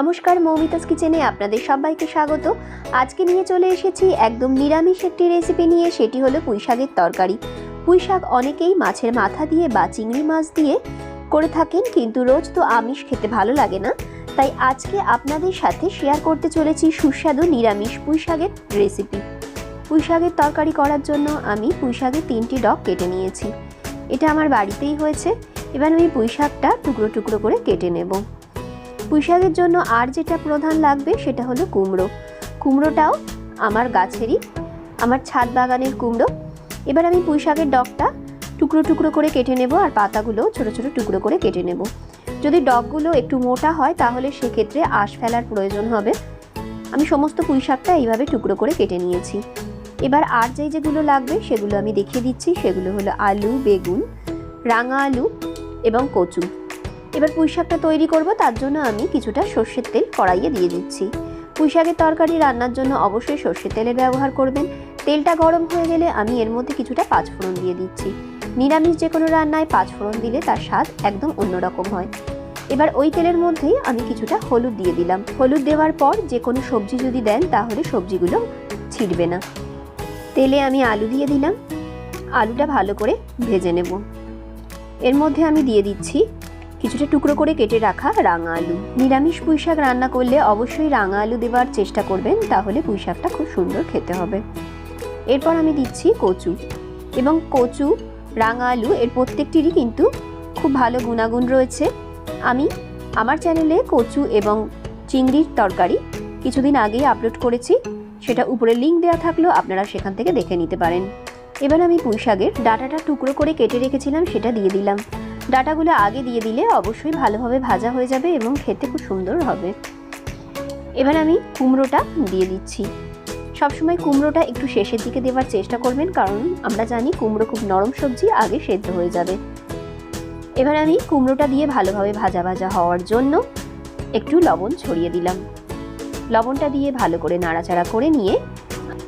নমস্কার, মৌমিতাস কিচেনে আপনাদের সবাইকে স্বাগত। আজকে নিয়ে চলে এসেছি একদম নিরামিষ একটি রেসিপি নিয়ে, সেটি হলো পুঁই শাকের তরকারি। পুঁই শাক অনেকেই মাছের মাথা দিয়ে বা চিংড়ি মাছ দিয়ে করে থাকেন, কিন্তু রোজ তো আমিষ খেতে ভালো লাগে না। তাই আজকে আপনাদের সাথে শেয়ার করতে চলেছি সুস্বাদু নিরামিষ পুঁই শাকের রেসিপি পুঁই শাকের তরকারি করার জন্য আমি পুঁই শাকের তিনটি ডগ কেটে নিয়েছি। এটা আমার বাড়িতেই হয়েছে। এবার আমি পুঁই শাকটা টুকরো টুকরো করে কেটে নেব। পুঁই শাকের জন্য আর যেটা প্রধান লাগবে সেটা হলো কুমড়ো। কুমড়োটাও আমার গাছেরই, আমার ছাদ বাগানের কুমড়ো। এবার আমি পুঁই শাকের ডগটা টুকরো টুকরো করে কেটে নেব আর পাতাগুলো ছোট ছোট টুকরো করে কেটে নেব। যদি ডগগুলো একটু মোটা হয় তাহলে সেক্ষেত্রে আঁশ ফেলার প্রয়োজন হবে। আমি সমস্ত পুঁই শাকটা এইভাবে টুকরো করে কেটে নিয়েছি। এবার আর যেই যেগুলো লাগবে সেগুলো আমি দেখিয়ে দিচ্ছি। সেগুলো হলো আলু, বেগুন, রাঙা আলু এবং কচু। এবার পুঁই শাকটা তৈরি করব, তার জন্য আমি কিছুটা সর্ষের তেল কড়াইয়ে দিয়ে দিচ্ছি। পুঁই শাকের তরকারি রান্নার জন্য অবশ্যই সর্ষের তেলের ব্যবহার করবেন। তেলটা গরম হয়ে গেলে আমি এর মধ্যে কিছুটা পাঁচফোড়ন দিয়ে দিচ্ছি। নিরামিষ যে কোনো রান্নায় পাঁচফোড়ন দিলে তার স্বাদ একদম অন্যরকম হয়। এবার ওই তেলের মধ্যেই আমি কিছুটা হলুদ দিয়ে দিলাম। হলুদ দেওয়ার পর যে কোনো সবজি যদি দেন, তাহলে সবজিগুলো ছিটবে না। তেলে আমি আলু দিয়ে দিলাম। আলুটা ভালো করে ভেজে নেব। এর মধ্যে আমি দিয়ে দিচ্ছি কিছুটা টুকরো করে কেটে রাখা রাঙা আলু নিরামিষ পুঁই শাক রান্না করলে অবশ্যই রাঙা আলু দেওয়ার চেষ্টা করবেন, তাহলে পুঁই শাকটা খুব সুন্দর খেতে হবে। এরপর আমি দিচ্ছি কচু। এবং কচু রাঙা আলু এর প্রত্যেকটিরই কিন্তু খুব ভালো গুণাগুণ রয়েছে। আমি আমার চ্যানেলে কচু এবং চিংড়ির তরকারি কিছুদিন আগেই আপলোড করেছি, সেটা উপরে লিঙ্ক দেওয়া থাকলেও আপনারা সেখান থেকে দেখে নিতে পারেন। এবার আমি পুঁই শাকের ডাটাটা টুকরো করে কেটে রেখেছিলাম, সেটা দিয়ে দিলাম। ডাটাগুলো আগে দিয়ে দিলে অবশ্যই ভালোভাবে ভাজা হয়ে যাবে এবং খেতে খুব সুন্দর হবে। এবার আমি কুমড়োটা দিয়ে দিচ্ছি। সবসময় কুমড়োটা একটু শেষের দিকে দেওয়ার চেষ্টা করবেন, কারণ আমরা জানি কুমড়ো খুব নরম সবজি, আগে সেদ্ধ হয়ে যাবে। এবার আমি কুমড়োটা দিয়ে ভালোভাবে ভাজা ভাজা হওয়ার জন্য একটু লবণ ছড়িয়ে দিলাম। লবণটা দিয়ে ভালো করে নাড়াচাড়া করে নিয়ে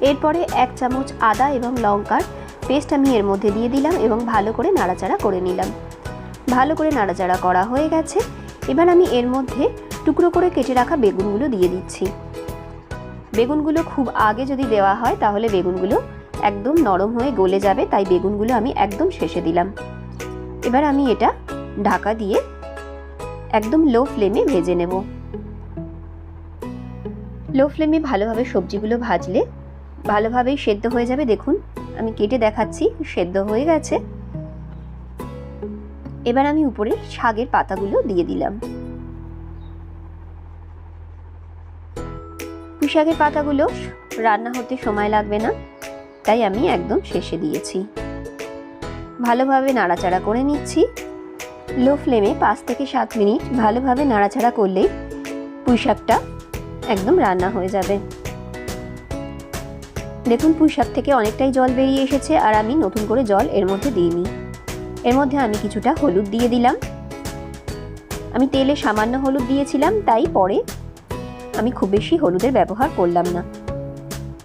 এরপরে এক চামচ আদা এবং লঙ্কার পেস্ট আমি এর মধ্যে দিয়ে দিলাম এবং ভালো করে নাড়াচাড়া করে নিলাম। ভালো করে নাড়াচাড়া করা হয়ে গেছে। এবার আমি এর মধ্যে টুকরো করে কেটে রাখা বেগুনগুলো দিয়ে দিচ্ছি। বেগুনগুলো খুব আগে যদি দেওয়া হয়, তাহলে বেগুনগুলো একদম নরম হয়ে গলে যাবে, তাই বেগুনগুলো আমি একদম শেষে দিলাম। এবার আমি এটা ঢাকা দিয়ে একদম লো ফ্লেমে ভেজে নেব। লো ফ্লেমে ভালোভাবে সবজিগুলো ভাজলে ভালোভাবেই সেদ্ধ হয়ে যাবে। দেখুন, আমি কেটে দেখাচ্ছি, সেদ্ধ হয়ে গেছে। এবার আমি উপরে শাকের পাতাগুলো দিয়ে দিলাম। পুঁই শাকের পাতাগুলো রান্না হতে সময় লাগবে না, তাই আমি একদম শেষে দিয়েছি। ভালোভাবে নাড়াচাড়া করে নিচ্ছি। লো ফ্লেমে পাঁচ থেকে সাত মিনিট ভালোভাবে নাড়াচাড়া করলেই পুঁই শাকটা একদম রান্না হয়ে যাবে। দেখুন পুঁই শাক থেকে অনেকটাই জল বেরিয়ে এসেছে আর আমি নতুন করে জল এর মধ্যে দিইনি। এর মধ্যে আমি কিছুটা হলুদ দিয়ে দিলাম। আমি তেলে সামান্য হলুদ দিয়েছিলাম, তাই পরে আমি খুব বেশি হলুদের ব্যবহার করলাম না।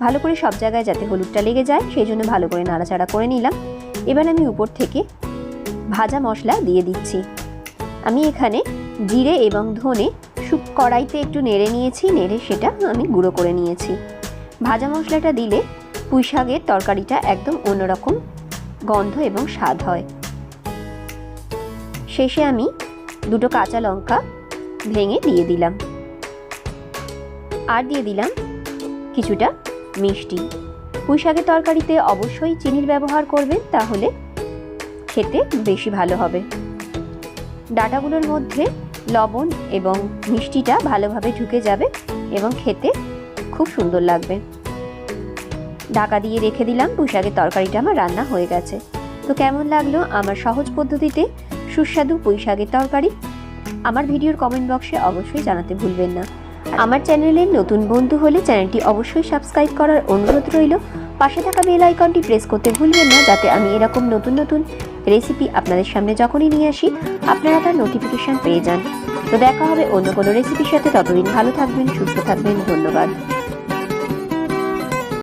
ভালো করে সব জায়গায় যাতে হলুদটা লেগে যায়, সেই জন্য ভালো করে নাড়াচাড়া করে নিলাম। এবার আমি উপর থেকে ভাজা মশলা দিয়ে দিচ্ছি। আমি এখানে জিরে এবং ধনে শুক কড়াইতে একটু নেড়ে নিয়েছি, নেড়ে সেটা আমি গুঁড়ো করে নিয়েছি। ভাজা মশলাটা দিলে পুঁই শাকের তরকারিটা একদম অন্যরকম গন্ধ এবং স্বাদ হয়। শেষে আমি দুটো কাঁচা লঙ্কা ভেঙে দিয়ে দিলাম। আর দিয়ে দিলাম কিছুটা মিষ্টি। পুঁই শাকের তরকারিতে অবশ্যই চিনির ব্যবহার করবেন, তাহলে খেতে বেশি ভালো হবে। ডাটাগুলোর মধ্যে লবণ এবং মিষ্টিটা ভালোভাবে ঢুকে যাবে এবং খেতে খুব সুন্দর লাগবে। ঢাকা দিয়ে রেখে দিলাম পুঁই শাকের তরকারিটা, আমার রান্না হয়ে গেছে। তো কেমন লাগল আমার সহজ পদ্ধতিতে সুস্বাদু পুঁই শাকের তরকারি। আমার ভিডিওর কমেন্ট বক্সে অবশ্যই জানাতে ভুলবেন না। আমার চ্যানেলের নতুন বন্ধু হলে চ্যানেলটি অবশ্যই সাবস্ক্রাইব করার অনুরোধ রইল। পাশে থাকা বেল আইকনটি প্রেস করতে ভুলবেন না, যাতে আমি এরকম নতুন নতুন রেসিপি আপনাদের সামনে যখনই নিয়ে আসি, আপনারা তার নোটিফিকেশন পেয়ে যান। তো দেখা হবে অন্য কোনো রেসিপির সাথে। ততদিন ভালো থাকবেন, সুস্থ থাকবেন, ধন্যবাদ।